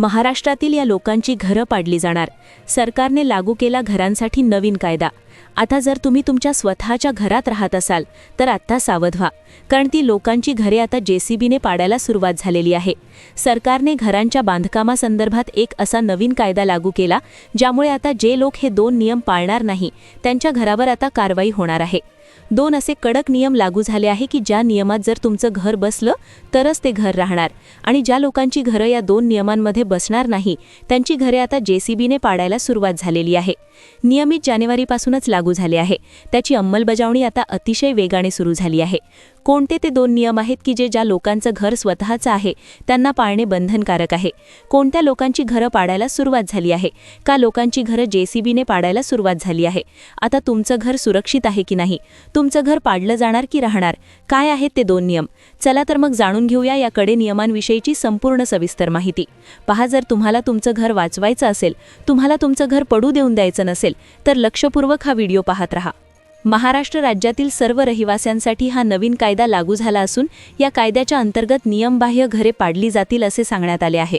महाराष्ट्रातील या लोकांची घरं पाडली जाणार. सरकारने लागू केला घरांसाठी नवीन कायदा. आता जर तुम्ही तुमच्या स्वतःच्या घरात राहत असाल तर आत्ता सावध व्हा. कारण ती लोकांची घरे आता जेसीबीने पाडायला सुरुवात झालेली आहे. सरकारने घरांच्या बांधकामासंदर्भात एक असा नवीन कायदा लागू केला ज्यामुळे आता जे लोक हे दोन नियम पाळणार नाही त्यांच्या घरावर आता कारवाई होणार आहे. दोन असे कडक नियम लागू झाले आहे की ज्या नियमात जर तुमचं घर बसलं तरच ते घर राहणार. आणि ज्या लोकांची घरं या दोन नियमांमध्ये बसणार नाही त्यांची घरे आता जेसीबीने पाडायला सुरुवात झालेली आहे. नियमित जानेवारीपासूनच लागू झाले आहे. त्याची अंमलबजावणी आता अतिशय वेगाने सुरू झाली आहे. कोणते ते दोन नियम आहेत की जे ज्या लोकांचं घर स्वतःचं आहे त्यांना पाळणे बंधनकारक आहे? कोणत्या लोकांची घरं पाडायला सुरुवात झाली आहे? का लोकांची घरं जेसीबीने पाडायला सुरुवात झाली आहे? आता तुमचं घर सुरक्षित आहे की नाही? तुमचं घर पाडलं जाणार की राहणार? काय आहेत ते दोन नियम? चला तर मग जाणून घेऊया या कडे नियमांविषयीची संपूर्ण सविस्तर माहिती. पहा जर तुम्हाला तुमचं घर वाचवायचं असेल तुम्हाला तुमचं घर पडू देऊन द्यायचं नसेल तर लक्षपूर्वक हा व्हिडिओ पाहत राहा. महाराष्ट्र राज्यातील सर्व रहिवाशांसाठी हा नवीन कायदा लागू झाला असून या कायद्याच्या अंतर्गत नियमबाह्य घरे पाडली जातील असे सांगण्यात आले आहे.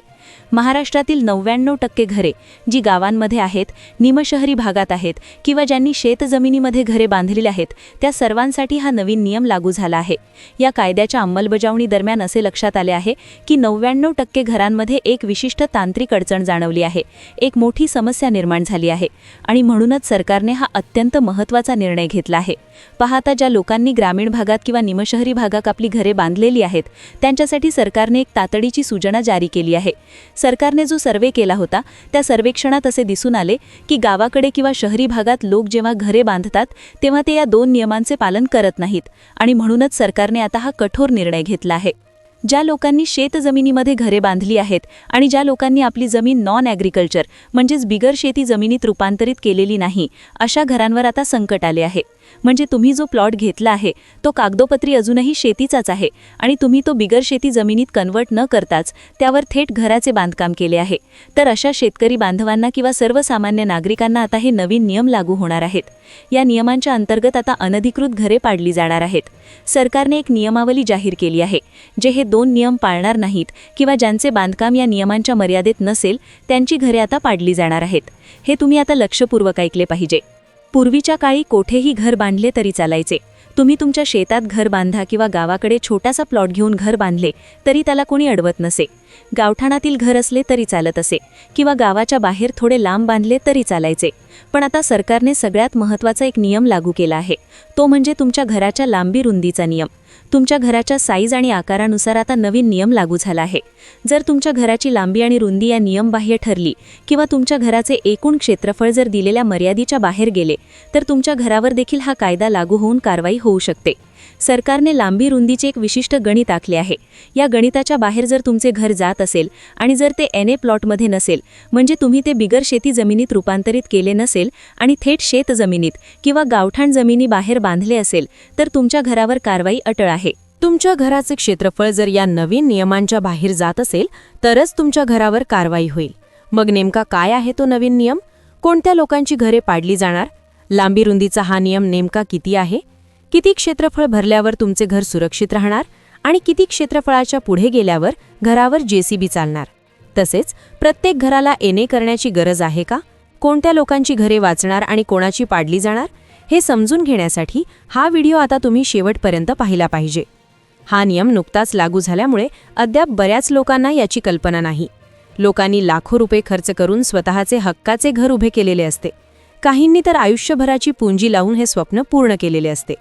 महाराष्ट्रातील नव्याण्णव टक्के घरे जी गावांमध्ये आहेत निमशहरी भागात आहेत किंवा ज्यांनी शेतजमिनीमध्ये घरे बांधलेली आहेत त्या सर्वांसाठी हा नवीन नियम लागू झाला आहे. या कायद्याच्या अंमलबजावणी दरम्यान असे लक्षात आले आहे की नव्याण्णव टक्के घरांमध्ये एक विशिष्ट तांत्रिक अडचण जाणवली आहे. एक मोठी समस्या निर्माण झाली आहे आणि म्हणूनच सरकारने हा अत्यंत महत्त्वाचा निर्णय घेतला आहे. पाहता ज्या लोकांनी ग्रामीण भागात किंवा निमशहरी भागात आपली घरे बांधलेली आहेत त्यांच्यासाठी सरकारने एक तातडीची सूचना जारी केली आहे. सरकारने जो सर्वे केला होता त्या सर्वेक्षणात असे दिसून आले की गावाकडे किंवा शहरी भागात लोक जेव्हा घरे बांधतात तेव्हा ते या दोन नियमांचे पालन करत नाहीत आणि म्हणूनच सरकारने आता हा कठोर निर्णय घेतला आहे. ज्या लोकांनी शेतजमिनीमध्ये घरे बांधली आहेत आणि ज्या लोकांनी आपली जमीन नॉन ॲग्रिकल्चर म्हणजेच बिगर शेती जमिनीत रूपांतरित केलेली नाही अशा घरांवर आता संकट आले आहे. म्हणजे तुम्ही जो प्लॉट घेतला आहे तो कागदोपत्री अजूनही शेतीचाच आहे आणि तुम्ही तो बिगर शेती जमिनीत कन्वर्ट न करताच त्यावर थेट घराचे बांधकाम केले आहे. तर अशा शेतकरी बांधवांना किंवा सर्वसामान्य नागरिकांना आता हे नवीन नियम लागू होणार आहेत. या नियमांच्या अंतर्गत आता अनधिकृत घरे पाडली जाणार आहेत. सरकारने एक नियमावली जाहीर केली आहे जे हे दोन नियम पाळणार नाहीत किंवा ज्यांचे बांधकाम या नियमांच्या मर्यादेत नसेल त्यांची घरे आता पाडली जाणार आहेत. हे तुम्ही आता लक्षपूर्वक ऐकले पाहिजे. पूर्वीच्या काळी कोठेही घर बांधले तरी चालायचे. तुम्ही तुमच्या शेतात घर बांधा किंवा गावाकडे छोटासा प्लॉट घेऊन घर बांधले तरी त्याला कोणी अडवत नसे. गावठाणातील घर असले तरी चालत असे किंवा गावाच्या बाहेर थोडे लांब बांधले तरी चालायचे. पण आता सरकारने सगळ्यात महत्त्वाचा एक नियम लागू केला आहे. तो म्हणजे तुमच्या घराच्या लांबी रुंदीचा नियम. तुमच्या घराच्या साईज आणि आकारानुसार आता नवीन नियम लागू झाला आहे. जर तुमच्या घराची लांबी आणि रुंदी या नियमबाह्य ठरली किंवा तुमच्या घराचे एकूण क्षेत्रफळ जर दिलेल्या मर्यादेच्या बाहेर गेले तर तुमच्या घरावर देखील हा कायदा लागू होऊन कारवाई होऊ शकते. सरकारने लांबी रुंदीचे एक विशिष्ट गणित आखले आहे. या गणिताच्या बाहेर जर तुमचे घर जात असेल आणि जर ते एन ए प्लॉटमध्ये नसेल म्हणजे तुम्ही ते बिगर शेती जमिनीत रूपांतरित केले नसेल आणि थेट शेत जमिनीत किंवा गावठाण जमिनी बाहेर बांधले असेल तर तुमच्या घरावर कारवाई अटळ आहे. तुमच्या घराचे क्षेत्रफळ जर या नवीन नियमांच्या बाहेर जात असेल तरच तुमच्या घरावर कारवाई होईल. मग नेमका काय आहे तो नवीन नियम? कोणत्या लोकांची घरे पाडली जाणार? लांबी रुंदीचा हा नियम नेमका किती आहे? किती क्षेत्रफळ भरल्यावर तुमचे घर सुरक्षित राहणार आणि किती क्षेत्रफळाच्या पुढे गेल्यावर घरावर जेसीबी चालणार? तसेच प्रत्येक घराला एने करण्याची गरज आहे का? कोणत्या लोकांची घरे वाचणार आणि कोणाची पाडली जाणार? हे समजून घेण्यासाठी हा व्हिडिओ आता तुम्ही शेवटपर्यंत पाहिला पाहिजे. हा नियम नुकताच लागू झाल्यामुळे अद्याप बऱ्याच लोकांना याची कल्पना नाही. लोकांनी लाखो रुपये खर्च करून स्वतःचे हक्काचे घर उभे केलेले असते. काहींनी तर आयुष्यभराची पुंजी लावून हे स्वप्न पूर्ण केलेले असते.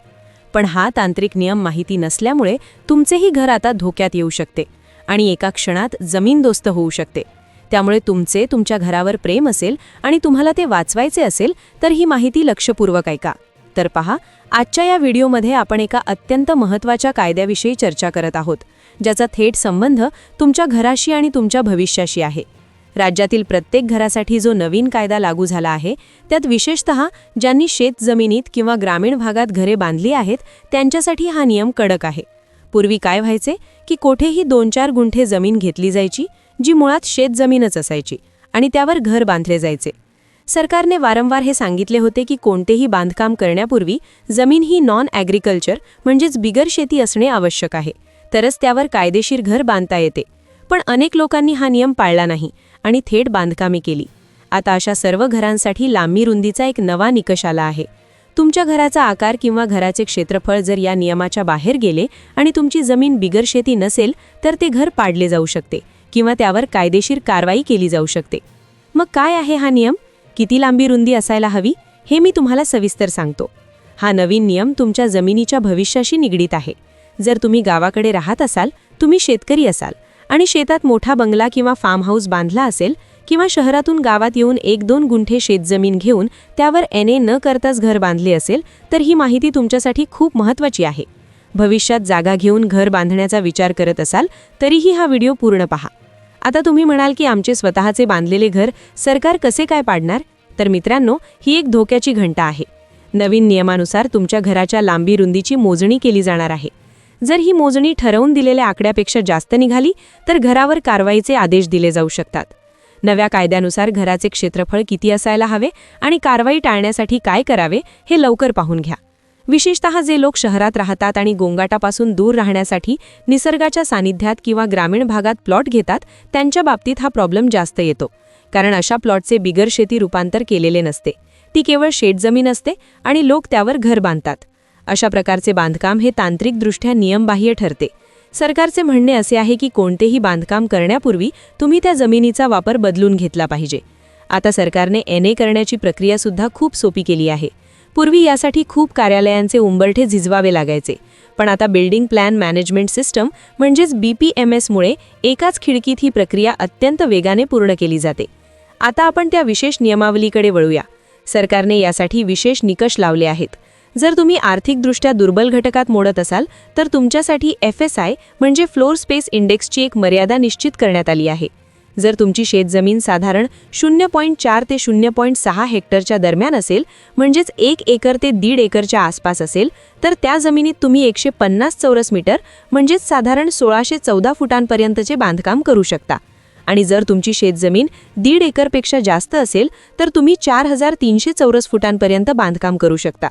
पण हा तांत्रिक नियम माहिती नसल्यामुळे तुमचेही घर आता धोक्यात येऊ शकते आणि एका क्षणात जमीनदोस्त होऊ शकते. त्यामुळे तुमचे तुमच्या घरावर प्रेम असेल आणि तुम्हाला ते वाचवायचे असेल तर ही माहिती लक्षपूर्वक ऐका. तर पहा आजच्या या व्हिडिओमध्ये आपण एका अत्यंत महत्त्वाच्या कायद्याविषयी चर्चा करत आहोत ज्याचा थेट संबंध तुमच्या घराशी आणि तुमच्या भविष्याशी आहे. राज्यातील प्रत्येक घरासाठी जो नवीन कायदा लागू झाला आहे त्यात विशेषतः ज्यांनी शेत जमिनीत किंवा ग्रामीण भागात घरे बांधली आहेत त्यांच्यासाठी हा नियम कडक आहे. पूर्वी काय व्हायचे? की कोठेही दोन चार गुंठे जमीन घेतली जायची जी मुळात शेत जमीनच असायची आणि त्यावर घर बांधले जायचे. सरकारने वारंवार हे सांगितले होते की कोणतेही बांधकाम करण्यापूर्वी जमीन ही नॉन ॲग्रिकल्चर म्हणजेच बिगर शेती असणे आवश्यक आहे. तरच त्यावर कायदेशीर घर बांधता येते. पण अनेक लोकांनी हा नियम पाळला नाही. आणि थेट बांधकामे केली. आता अशा सर्व घरांसाठी लांबी रुंदीचा एक नवा निकष आला आहे. तुमच्या घराचा आकार किंवा घराचे क्षेत्रफळ जर या नियमाच्या बाहेर गेले आणि तुमची जमीन बिगर शेती नसेल तर ते घर पाडले जाऊ शकते किंवा त्यावर कायदेशीर कारवाई केली जाऊ शकते. मग काय आहे हा नियम? किती लांबी रुंदी असायला हवी? हे मी तुम्हाला सविस्तर सांगतो. हा नवीन नियम तुमच्या जमिनीच्या भविष्याशी निगडीत आहे. जर तुम्ही गावाकडे राहत असाल तुम्ही शेतकरी असाल आणि शेतात मोठा बंगला किंवा फार्म हाऊस बांधला असेल किंवा शहरातून गावात येऊन एक दोन गुंठे शेतजमीन घेऊन त्यावर एन ए न करताच घर बांधले असेल तर ही माहिती तुमच्यासाठी खूप महत्त्वाची आहे. भविष्यात जागा घेऊन घर बांधण्याचा विचार करत असाल तरीही हा व्हिडिओ पूर्ण पहा. आता तुम्ही म्हणाल की आमचे स्वतःचे बांधलेले घर सरकार कसे काय पाडणार? तर मित्रांनो ही एक धोक्याची घंटा आहे. नवीन नियमानुसार तुमच्या घराच्या लांबी रुंदीची मोजणी केली जाणार आहे. जर ही मोजणी ठरवून दिलेल्या आकड्यापेक्षा जास्त निघाली तर घरावर कारवाईचे आदेश दिले जाऊ शकतात. नव्या कायद्यानुसार घराचे क्षेत्रफळ किती असायला हवे आणि कारवाई टाळण्यासाठी काय करावे हे लवकर पाहून घ्या. विशेषतः जे लोक शहरात राहतात आणि गोंगाटापासून दूर राहण्यासाठी निसर्गाच्या सानिध्यात किंवा ग्रामीण भागात प्लॉट घेतात त्यांच्या बाबतीत हा प्रॉब्लेम जास्त येतो. कारण अशा प्लॉटचे बिगर शेती रूपांतर केलेले नसते. ती केवळ शेतजमीन असते आणि लोक त्यावर घर बांधतात. अशा प्रकारचे बांधकाम हे तांत्रिकदृष्ट्या नियमबाह्य ठरते. सरकारचे म्हणणे असे आहे की कोणतेही बांधकाम करण्यापूर्वी तुम्ही त्या जमिनीचा वापर बदलून घेतला पाहिजे. आता सरकारने एन ए करण्याची प्रक्रियासुद्धा खूप सोपी केली आहे. पूर्वी यासाठी खूप कार्यालयांचे उंबरठे झिजवावे लागायचे. पण आता बिल्डिंग प्लॅन मॅनेजमेंट सिस्टम म्हणजेच बी पी एम एसमुळे एकाच खिडकीत ही प्रक्रिया अत्यंत वेगाने पूर्ण केली जाते. आता आपण त्या विशेष नियमावलीकडे वळूया. सरकारने यासाठी विशेष निकष लावले आहेत. जर तुम्ही आर्थिकदृष्ट्या दुर्बल घटकात मोडत असाल तर तुमच्यासाठी एफ एस आय म्हणजे फ्लोर स्पेस इंडेक्सची एक मर्यादा निश्चित करण्यात आली आहे. जर तुमची शेतजमीन साधारण शून्य पॉईंट चार ते शून्य पॉईंट सहा हेक्टरच्या दरम्यान असेल म्हणजेच एक एकर ते दीड एकरच्या आसपास असेल तर त्या जमिनीत तुम्ही एकशे पन्नास चौरस मीटर म्हणजेच साधारण सोळाशे चौदा फुटांपर्यंतचे बांधकाम करू शकता. आणि जर तुमची शेतजमीन दीड एकरपेक्षा जास्त असेल तर तुम्ही चार हजार तीनशे चौरस फुटांपर्यंत बांधकाम करू शकता.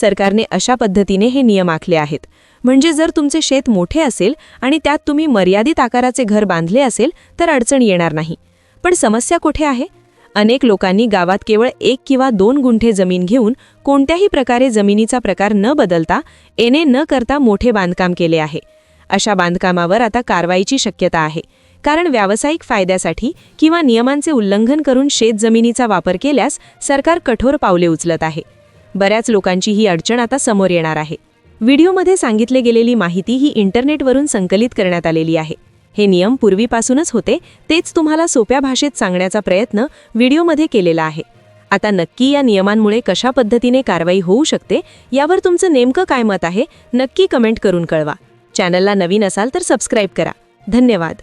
सरकारने अशा पद्धतीने हे नियम आखले आहेत. म्हणजे जर तुमचे शेत मोठे असेल आणि त्यात तुम्ही मर्यादित आकाराचे घर बांधले असेल तर अडचण येणार नाही. पण समस्या कुठे आहे? अनेक लोकांनी गावात केवळ एक किंवा दोन गुंठे जमीन घेऊन कोणत्याही प्रकारे जमिनीचा प्रकार न बदलता एने न करता मोठे बांधकाम केले आहे. अशा बांधकामावर आता कारवाईची शक्यता आहे. कारण व्यावसायिक फायद्यासाठी किंवा नियमांचे उल्लंघन करून शेतजमिनीचा वापर केल्यास सरकार कठोर पावले उचलत आहे. बऱ्याच लोकांची ही अडचण आता समोर येणार आहे. व्हिडिओमध्ये सांगितले गेलेली माहिती ही इंटरनेटवरून संकलित करण्यात आलेली आहे. हे नियम पूर्वीपासूनच होते तेच तुम्हाला सोप्या भाषेत सांगण्याचा प्रयत्न व्हिडिओमध्ये केलेला आहे. आता नक्की या नियमांमुळे कशा पद्धतीने कारवाई होऊ शकते यावर तुमचं नेमकं काय मत आहे नक्की कमेंट करून कळवा. चॅनलला नवीन असाल तर सबस्क्राईब करा. धन्यवाद.